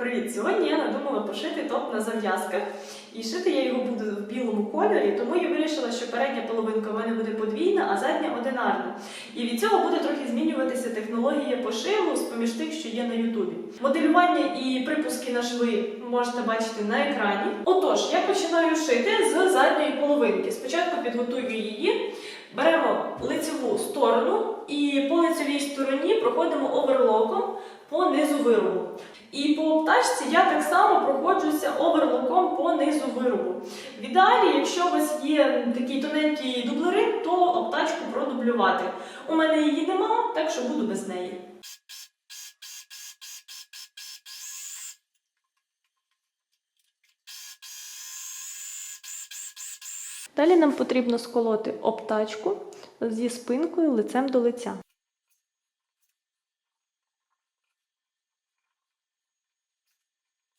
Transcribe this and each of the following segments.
Привіт! Сьогодні я надумала пошити топ на зав'язках. І шити я його буду в білому кольорі, тому я вирішила, що передня половинка в мене буде подвійна, а задня одинарна. І від цього буде трохи змінюватися технологія пошиву з поміж тих, що є на Ютубі. Моделювання і припуски на шви можете бачити на екрані. Отож, я починаю шити з задньої половинки. Спочатку підготую її. Беремо лицеву сторону і по лицевій стороні проходимо оверлоком по низу виробу. І по обтачці я так само проходжуся оверлоком по низу виробу. В ідеалі, якщо у вас є такий тоненький дублерин, то обтачку продублювати. У мене її нема, так що буду без неї. Далі нам потрібно сколоти обтачку зі спинкою лицем до лиця.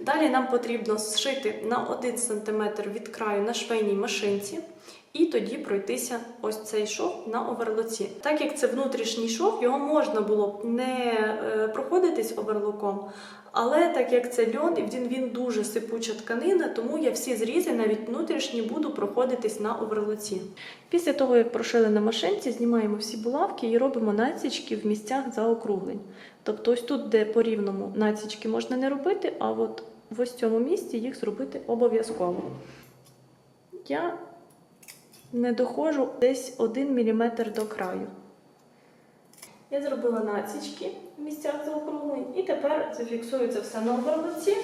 Далі нам потрібно зшити на 1 см від краю на швейній машинці і тоді пройтися ось цей шов на оверлоці. Так як це внутрішній шов, його можна було б не е, проходитись оверлоком, але так як це льон, і він, дуже сипуча тканина, тому я всі зрізи, навіть внутрішні, буду проходитись на оверлоці. Після того, як прошили на машинці, знімаємо всі булавки і робимо насічки в місцях заокруглень. Тобто, ось тут, де по рівному насічки можна не робити, а от в ось цьому місці їх зробити обов'язково. Я не доходжу десь 1 мм до краю. Я зробила насічки в місцях заокруглень і тепер зафіксую це все на оберлоці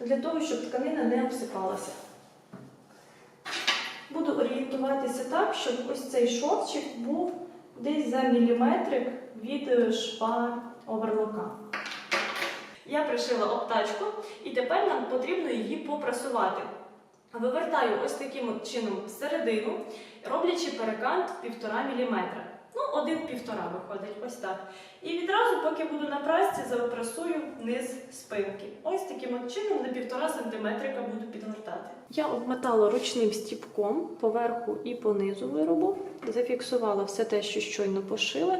для того, щоб тканина не обсипалася. Буду орієнтуватися так, щоб ось цей шовчик був десь за міліметрик від шва оверлока. Я пришила обтачку і тепер нам потрібно її попрасувати. Вивертаю ось таким чином всередину, роблячи перекант 1,5 мм. Ну, один-півтора виходить, ось так. І відразу, поки буду на прасці, запрасую низ спинки. Ось таким от чином на 1,5 см буду підгортати. Я обмотала ручним стіпком поверху і понизу виробу, зафіксувала все те, що щойно пошила,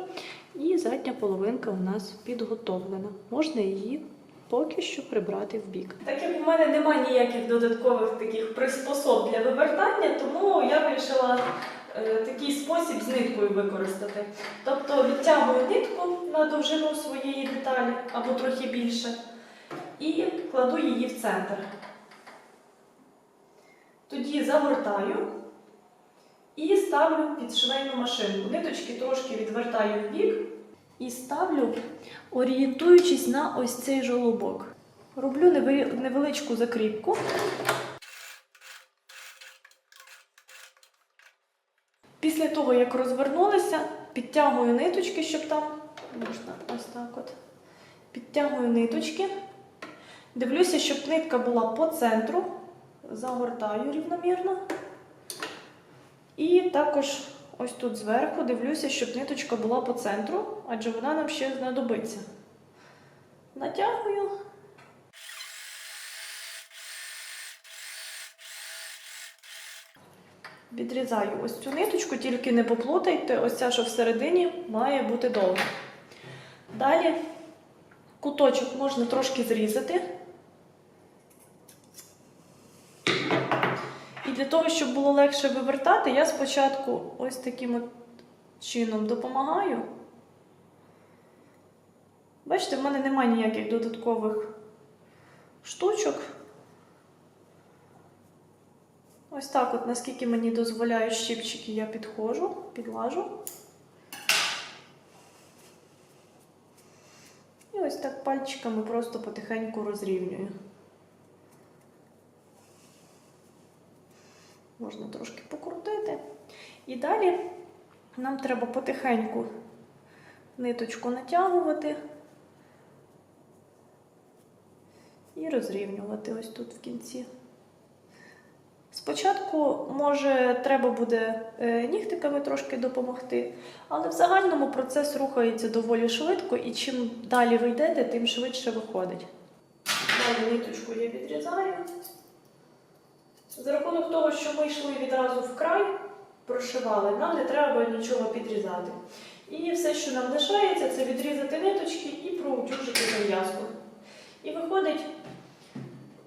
і задня половинка у нас підготовлена. Можна її поки що прибрати в бік. Так як у мене немає ніяких додаткових таких приспособ для вивертання, тому я вирішила е, такий спосіб з ниткою використати. Тобто відтягую нитку на довжину своєї деталі або трохи більше, і кладу її в центр. Тоді загортаю і ставлю під швейну машинку. Ниточки трошки відвертаю в бік і ставлю, орієнтуючись на ось цей жолобок. Роблю невеличку закріпку. Після того, як розвернулися, підтягую ниточки, щоб там можна ось так от. Підтягую ниточки. Дивлюся, щоб нитка була по центру. Загортаю рівномірно. І також ось тут зверху дивлюся, щоб ниточка була по центру, адже вона нам ще знадобиться. Натягую. Відрізаю ось цю ниточку, тільки не поплутайте, ось ця, що всередині, має бути довга. Далі куточок можна трошки зрізати. Для того, щоб було легше вивертати, я спочатку ось таким от чином допомагаю. Бачите, в мене немає ніяких додаткових штучок. Ось так, от, наскільки мені дозволяють щипчики, я підходжу, підлажу. І ось так пальчиками просто потихеньку розрівнюю. Можна трошки покрутити. І далі нам треба потихеньку ниточку натягувати і розрівнювати ось тут в кінці. Спочатку, може, треба буде е, нігтиками трошки допомогти, але в загальному процес рухається доволі швидко, і чим далі ви йдете, тим швидше виходить. Далі ниточку я відрізаю. За рахунок того, що ми йшли відразу в край, прошивали, нам не треба нічого підрізати. І все, що нам лишається, це відрізати ниточки і проутюжити зав'язку. І виходить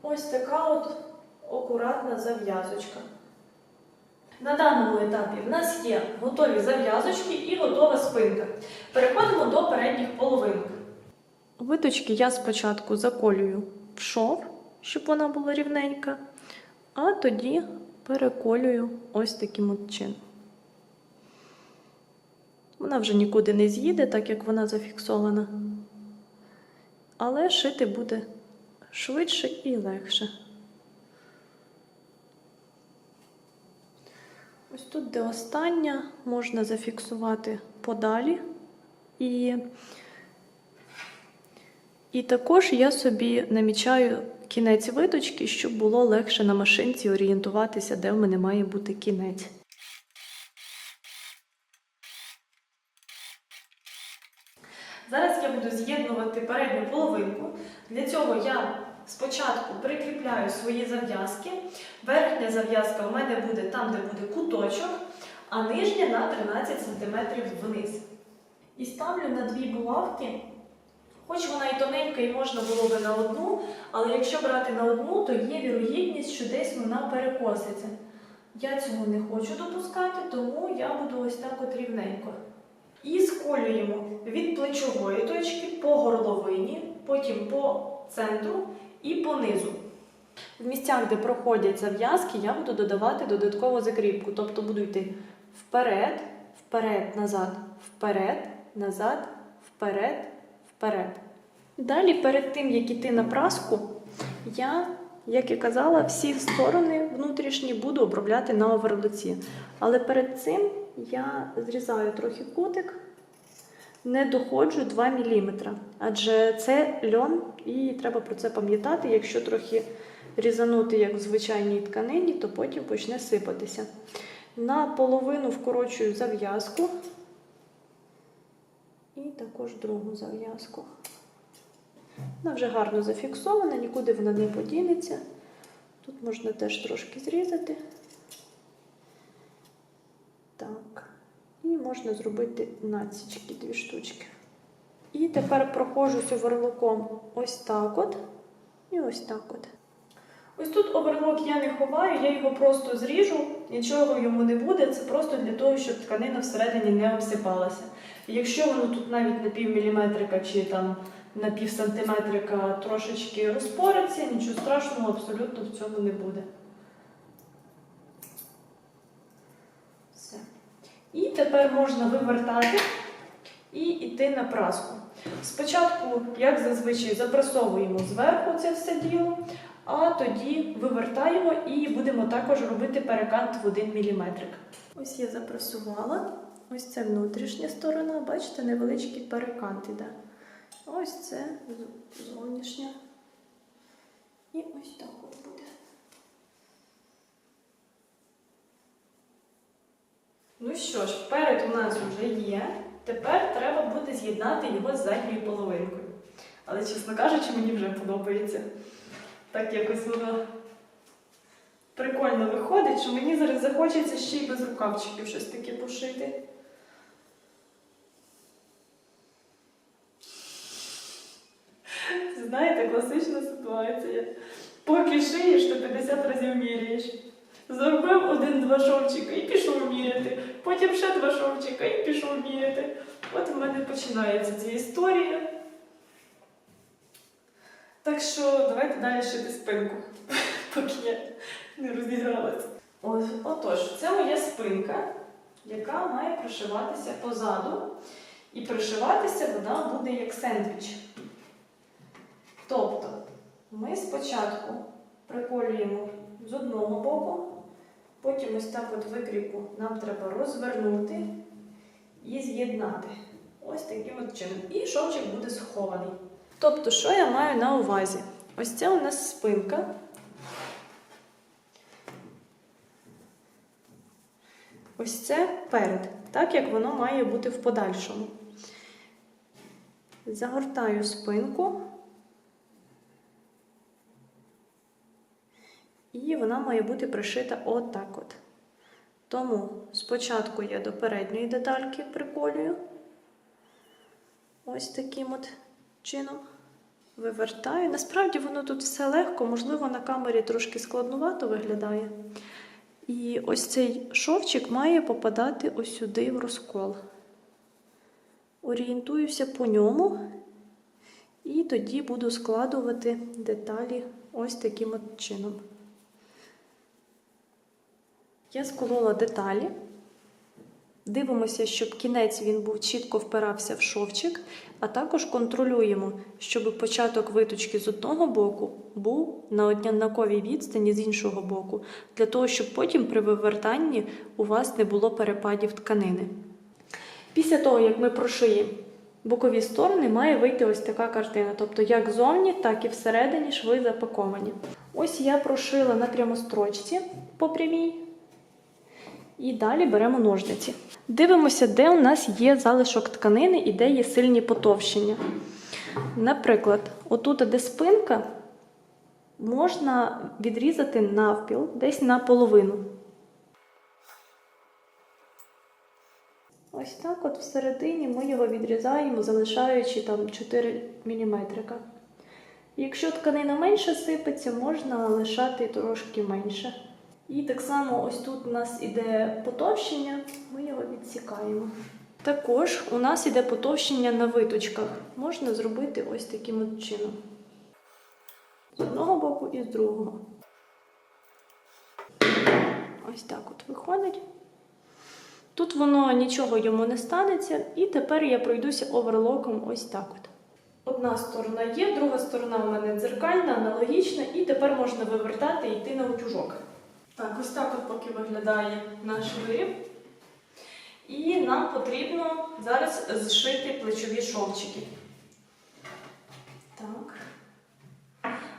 ось така от акуратна зав'язочка. На даному етапі в нас є готові зав'язочки і готова спинка. Переходимо до передніх половинок. Виточки я спочатку заколюю в шов, щоб вона була рівненька, а тоді переколюю ось таким от чином. Вона вже нікуди не з'їде, так як вона зафіксована. Але шити буде швидше і легше. Ось тут, де остання, можна зафіксувати подалі. І, і також я собі намічаю кінець виточки, щоб було легше на машинці орієнтуватися, де в мене має бути кінець. Зараз я буду з'єднувати передню половинку. Для цього я спочатку прикріпляю свої зав'язки. Верхня зав'язка у мене буде там, де буде куточок, а нижня на 13 см вниз. І ставлю на дві булавки. Хоч вона і тоненька, і можна було би на одну, але якщо брати на одну, то є вірогідність, що десь вона перекоситься. Я цього не хочу допускати, тому я буду ось так от рівненько. І сколюємо від плечової точки по горловині, потім по центру і по низу. В місцях, де проходять зав'язки, я буду додавати додаткову закріпку, тобто буду йти вперед, вперед, назад, вперед, назад, вперед, вперед. Далі, перед тим, як іти на праску, я, як і казала, всі сторони внутрішні буду обробляти на оверлоці. Але перед цим я зрізаю трохи кутик, не доходжу 2 мм, адже це льон, і треба про це пам'ятати. Якщо трохи різанути, як в звичайній тканині, то потім почне сипатися. На половину вкорочую зав'язку і також другу зав'язку. Вона вже гарно зафіксована, нікуди вона не подінеться. Тут можна теж трошки зрізати. Так. І можна зробити націчки, дві штучки. І тепер проходжусь оверлоком ось так от. І ось так от. Ось тут оверлок я не ховаю, я його просто зріжу, нічого йому не буде. Це просто для того, щоб тканина всередині не обсипалася. І якщо воно тут навіть на пів міліметрика чи там на пів сантиметрика трошечки розпориться, нічого страшного абсолютно в цьому не буде. Все. І тепер можна вивертати і йти на праску. Спочатку, як зазвичай, запрасовуємо зверху це все діло, а тоді вивертаємо і будемо також робити перекант в 1 мм. Ось я запрасувала. Ось це внутрішня сторона, бачите, невеличкий перекант іде. Ось це зовнішня. І ось так от буде. Ну що ж, перед у нас вже є. Тепер треба буде з'єднати його з задньою половинкою. Але, чесно кажучи, мені вже подобається. Так якось воно прикольно виходить, що мені зараз захочеться ще й без рукавчиків щось таке пошити. Знаєте, класична ситуація. Поки шиєш, то 50 разів міряєш. Зробив один-два шовчика і пішов міряти. Потім ще два шовчика і пішов міряти. От в мене починається ця історія. Так що давайте далі шити спинку, поки я не розігралася. Отож, це моя спинка, яка має пришиватися позаду. І пришиватися вона буде як сендвіч. Тобто ми спочатку приколюємо з одного боку, потім ось так от викріпу нам треба розвернути і з'єднати. Ось таким от чином. І шовчик буде схований. Тобто, що я маю на увазі? Ось це у нас спинка. Ось це перед, так як воно має бути в подальшому. Загортаю спинку. І вона має бути пришита отак от. Тому спочатку я до передньої детальки приколюю. Ось таким от чином. Вивертаю. Насправді воно тут все легко, можливо, на камері трошки складнувато виглядає. І ось цей шовчик має попадати ось сюди в розкол. Орієнтуюся по ньому, і тоді буду складувати деталі ось таким от чином. Я сколола деталі. Дивимося, щоб кінець він був чітко впирався в шовчик, а також контролюємо, щоб початок виточки з одного боку був на однаковій відстані з іншого боку, для того, щоб потім при вивертанні у вас не було перепадів тканини. Після того, як ми прошиємо бокові сторони, має вийти ось така картина. Тобто як зовні, так і всередині шви запаковані. Ось я прошила на прямострочці по прямій. І далі беремо ножниці. Дивимося, де у нас є залишок тканини і де є сильні потовщення. Наприклад, отут, де спинка, можна відрізати навпіл, десь наполовину. Ось так от всередині ми його відрізаємо, залишаючи там 4 мм. Якщо тканина менше сипеться, можна лишати трошки менше. І так само ось тут у нас іде потовщення, ми його відсікаємо. Також у нас іде потовщення на виточках. Можна зробити ось таким от чином. З одного боку і з другого. Ось так от виходить. Тут воно нічого йому не станеться, і тепер я пройдуся оверлоком ось так от. Одна сторона є, друга сторона у мене дзеркальна, аналогічна, і тепер можна вивертати і йти на утюжок. Так, ось так от поки виглядає наш виріб. І нам потрібно зараз зшити плечові шовчики. Так.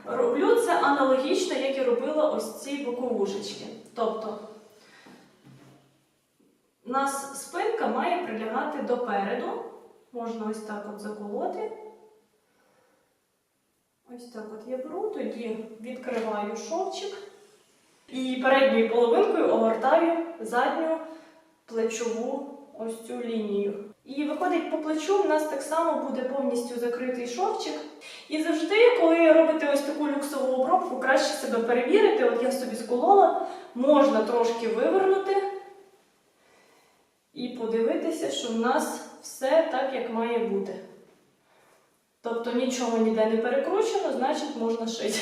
Роблю це аналогічно, як і робила ось ці боковушечки. Тобто, у нас спинка має прилягати допереду. Можна ось так от заколоти. Ось так от я беру, тоді відкриваю шовчик. Передньою половинкою огортаю задню плечову ось цю лінію. І виходить по плечу, в нас так само буде повністю закритий шовчик. І завжди, коли робите ось таку люксову обробку, краще себе перевірити. От я собі сколола, можна трошки вивернути і подивитися, що в нас все так, як має бути. Тобто нічого ніде не перекручено, значить можна шити.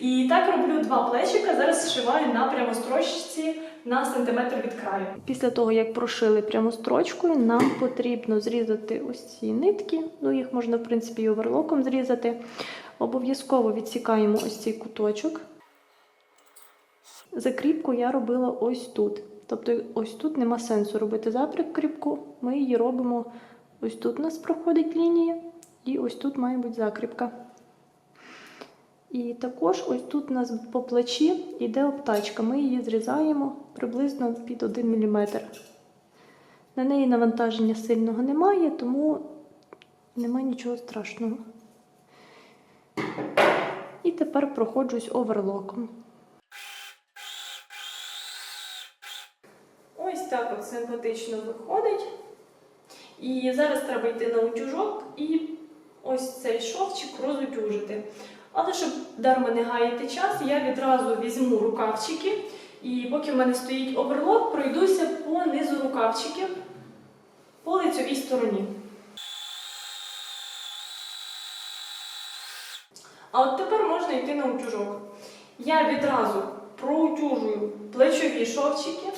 І так роблю два плечика. Зараз зшиваю на прямострочці на сантиметр від краю. Після того, як прошили прямострочкою, нам потрібно зрізати ось ці нитки. Ну, їх можна, в принципі, і оверлоком зрізати. Обов'язково відсікаємо ось цей куточок. Закріпку я робила ось тут. Тобто, ось тут нема сенсу робити закріпку. Ми її робимо ось тут у нас проходить лінія, і ось тут має бути закріпка. І також ось тут у нас по плечі йде обтачка. Ми її зрізаємо приблизно під 1 мм. На неї навантаження сильного немає, тому немає нічого страшного. І тепер проходжусь оверлоком. Ось так от симпатично виходить. І зараз треба йти на утюжок і ось цей шовчик розутюжити. Але щоб дарма не гаяти час, я відразу візьму рукавчики, і поки в мене стоїть оверлок, пройдуся по низу рукавчиків по лицьовій стороні. А от тепер можна йти на утюжок. Я відразу проутюжую плечові шовчики,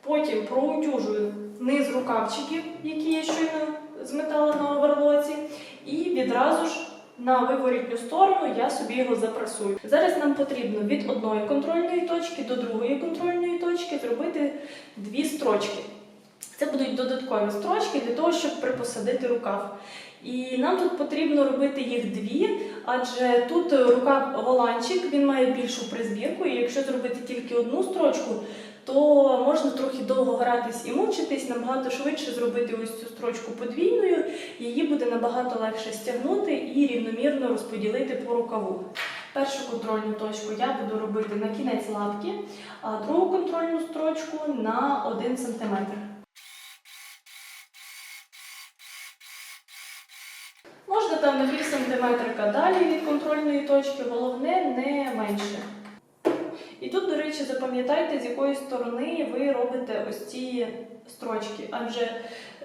потім проутюжую низ рукавчиків, які я щойно зметала на оверлоці, і відразу ж на виворітню сторону я собі його запрасую. Зараз нам потрібно від одної контрольної точки до другої контрольної точки зробити дві строчки. Це будуть додаткові строчки для того, щоб припосадити рукав. І нам тут потрібно робити їх дві, адже тут рукав воланчик, він має більшу призбірку, і якщо зробити тільки одну строчку, то можна трохи довго гратись і мучитись, набагато швидше зробити ось цю строчку подвійною, її буде набагато легше стягнути і рівномірно розподілити по рукаву. Першу контрольну точку я буду робити на кінець лапки, а другу контрольну строчку на 1 см. Можна там на пів сантиметрика далі від контрольної точки, головне не менше. І тут, до речі, запам'ятайте, з якої сторони ви робите ось ці строчки, адже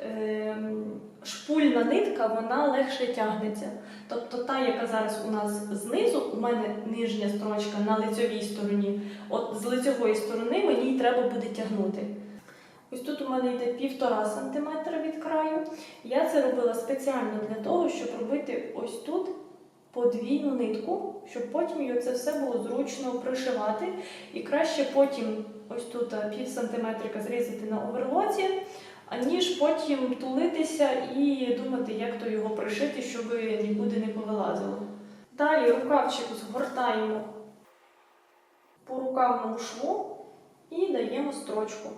ем, шпульна нитка вона легше тягнеться. Тобто та, яка зараз у нас знизу, у мене нижня строчка на лицьовій стороні, от з лицьової сторони мені треба буде тягнути. Ось тут у мене йде півтора сантиметра від краю. Я це робила спеціально для того, щоб робити ось тут подвійну нитку, щоб потім її це все було зручно пришивати. І краще потім ось тут пів сантиметрика зрізати на оверлоці, аніж потім тулитися і думати, як то його пришити, щоб нікуди не повилазило. Далі рукавчик згортаємо по рукавному шву і даємо строчку.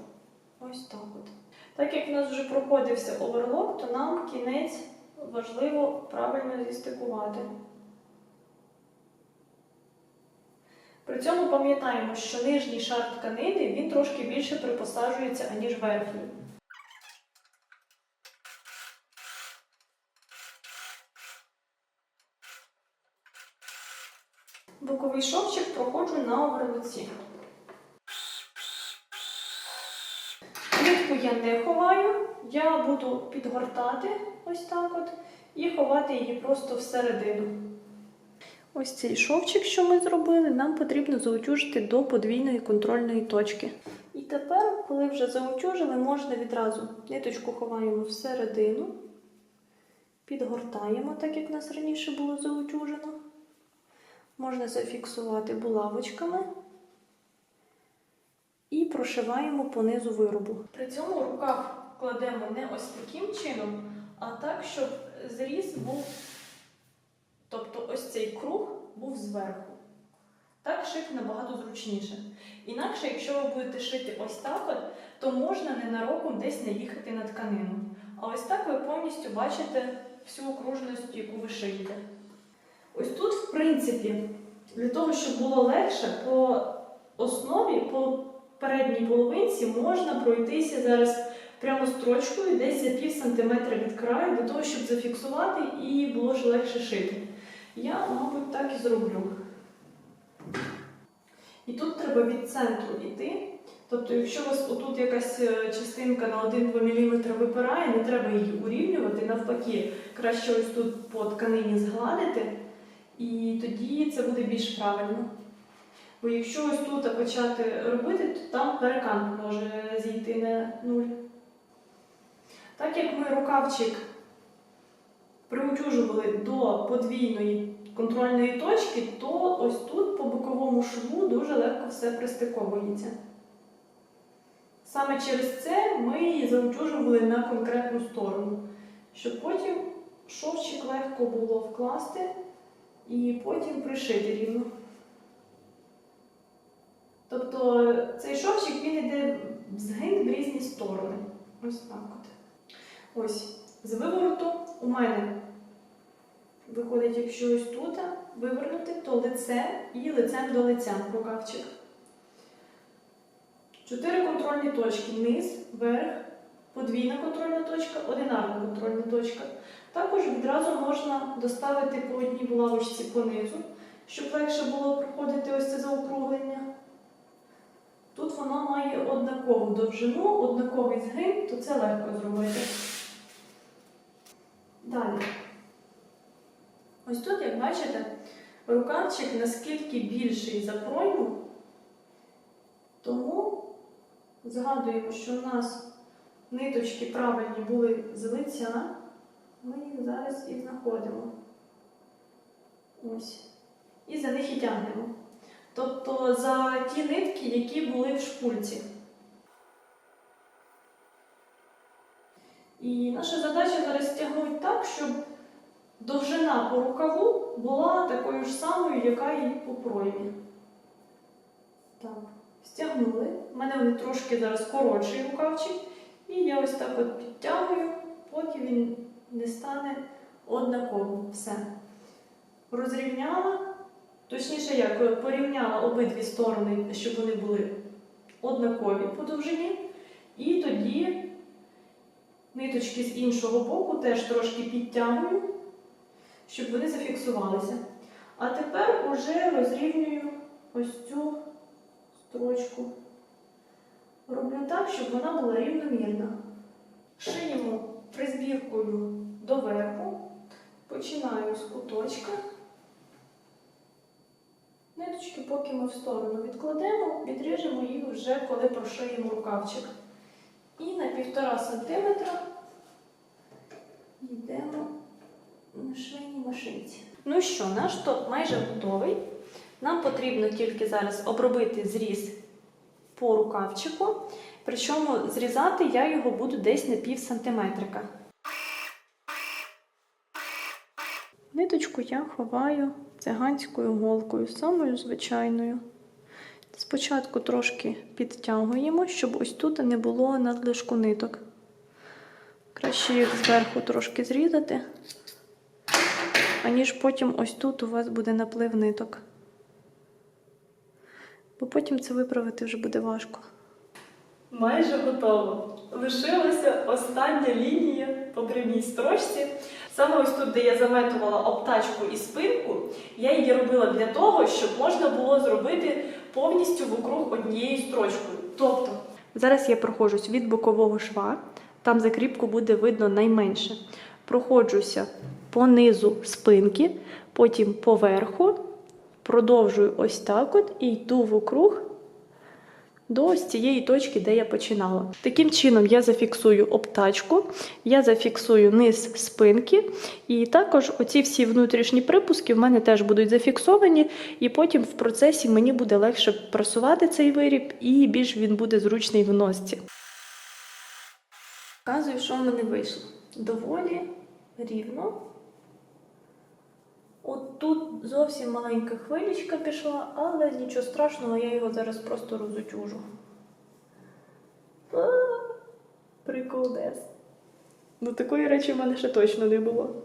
Ось так от. Так як в нас вже проходився оверлок, то нам кінець важливо правильно зістикувати. При цьому пам'ятаємо, що нижній шар тканини він трошки більше припосаджується, аніж верхній. Боковий шовчик проходжу на оверлоці. Нитку я не ховаю, я буду підгортати ось так от і ховати її просто всередину. Ось цей шовчик, що ми зробили, нам потрібно заутюжити до подвійної контрольної точки. І тепер, коли вже заутюжили, можна відразу ниточку ховаємо всередину, підгортаємо, так як нас раніше було заутюжено. Можна зафіксувати булавочками і прошиваємо по низу виробу. При цьому рукав кладемо не ось таким чином, а так, щоб зріз був, ось цей круг був зверху. Так шити набагато зручніше. Інакше, якщо ви будете шити ось так, от, то можна ненароком десь наїхати на тканину. А ось так ви повністю бачите всю окружність, яку ви шиєте. Ось тут, в принципі, для того, щоб було легше, по основі, по передній половинці можна пройтися зараз прямо строчкою десь за пів сантиметра від краю, для того, щоб зафіксувати і було ж легше шити. Я, мабуть, так і зроблю. І тут треба від центру йти. Тобто, якщо у вас отут якась е, частинка на 1-2 мм випирає, не треба її урівнювати, навпаки, краще ось тут по тканині згладити, і тоді це буде більш правильно. Бо якщо ось тут почати робити, то там перекант може зійти на нуль. Так як ми рукавчик приутюжували до подвійної контрольної точки, то ось тут по боковому шву дуже легко все пристиковується. Саме через це ми її заутюжували на конкретну сторону, щоб потім шовчик легко було вкласти і потім пришити рівно. Тобто цей шовчик він йде згин в різні сторони. Ось так от. Ось, з вивороту у мене виходить, якщо ось тут вивернути, то лице і лицем до лиця рукавчик. Чотири контрольні точки: низ, верх, подвійна контрольна точка, одинарна контрольна точка. Також відразу можна доставити по одній булавочці понизу, щоб легше було проходити ось це заокруглення. Тут воно має однакову довжину, однаковий згин, то це легко зробити. Далі. Ось тут, як бачите, рукавчик наскільки більший за пройму, тому згадуємо, що у нас ниточки правильні були з лиця, ми їх зараз і знаходимо. Ось. І за них і тягнемо. Тобто за ті нитки, які були в шпульці. І наша задача зараз стягнути так, щоб довжина по рукаву була такою ж самою, яка і по проймі. Так, стягнули. У мене вони трошки зараз коротший рукавчик. І я ось так от підтягую, поки він не стане однаковим. Все. Розрівняла. Точніше, як порівняла обидві сторони, щоб вони були однакові по довжині. І тоді ниточки з іншого боку теж трошки підтягую, щоб вони зафіксувалися. А тепер уже розрівнюю ось цю строчку. Роблю так, щоб вона була рівномірна. Шиємо призбіркою доверху. Починаю з куточка. Ниточки, поки ми в сторону відкладемо, відріжемо їх вже коли прошиємо рукавчик. І на 1,5 см йдемо на машинці. Ну що, наш топ майже готовий. Нам потрібно тільки зараз обробити зріз по рукавчику. Причому зрізати я його буду десь на пів сантиметрика. Ниточку я ховаю циганською голкою, самою звичайною. Спочатку трошки підтягуємо, щоб ось тут не було надлишку ниток. Краще їх зверху трошки зрізати, аніж потім ось тут у вас буде наплив ниток. Бо потім це виправити вже буде важко. Майже готово. Лишилася остання лінія по прямій строчці. Саме ось тут, де я заметувала обтачку і спинку, я її робила для того, щоб можна було зробити повністю вокруг однією строчкою. Тобто, зараз я проходжусь від бокового шва, там закріпку буде видно найменше. Проходжуся по низу спинки, потім поверху, продовжую ось так от і йду вокруг до ось цієї точки, де я починала. Таким чином я зафіксую обтачку, я зафіксую низ спинки, і також оці всі внутрішні припуски в мене теж будуть зафіксовані, і потім в процесі мені буде легше просувати цей виріб, і більш він буде зручний в носці. Показую, що в мене вийшло. Доволі рівно. От тут зовсім маленька хвилічка пішла, але нічого страшного, я його зараз просто розутюжу. Прикол Приколдес. Ну такої речі в мене ще точно не було.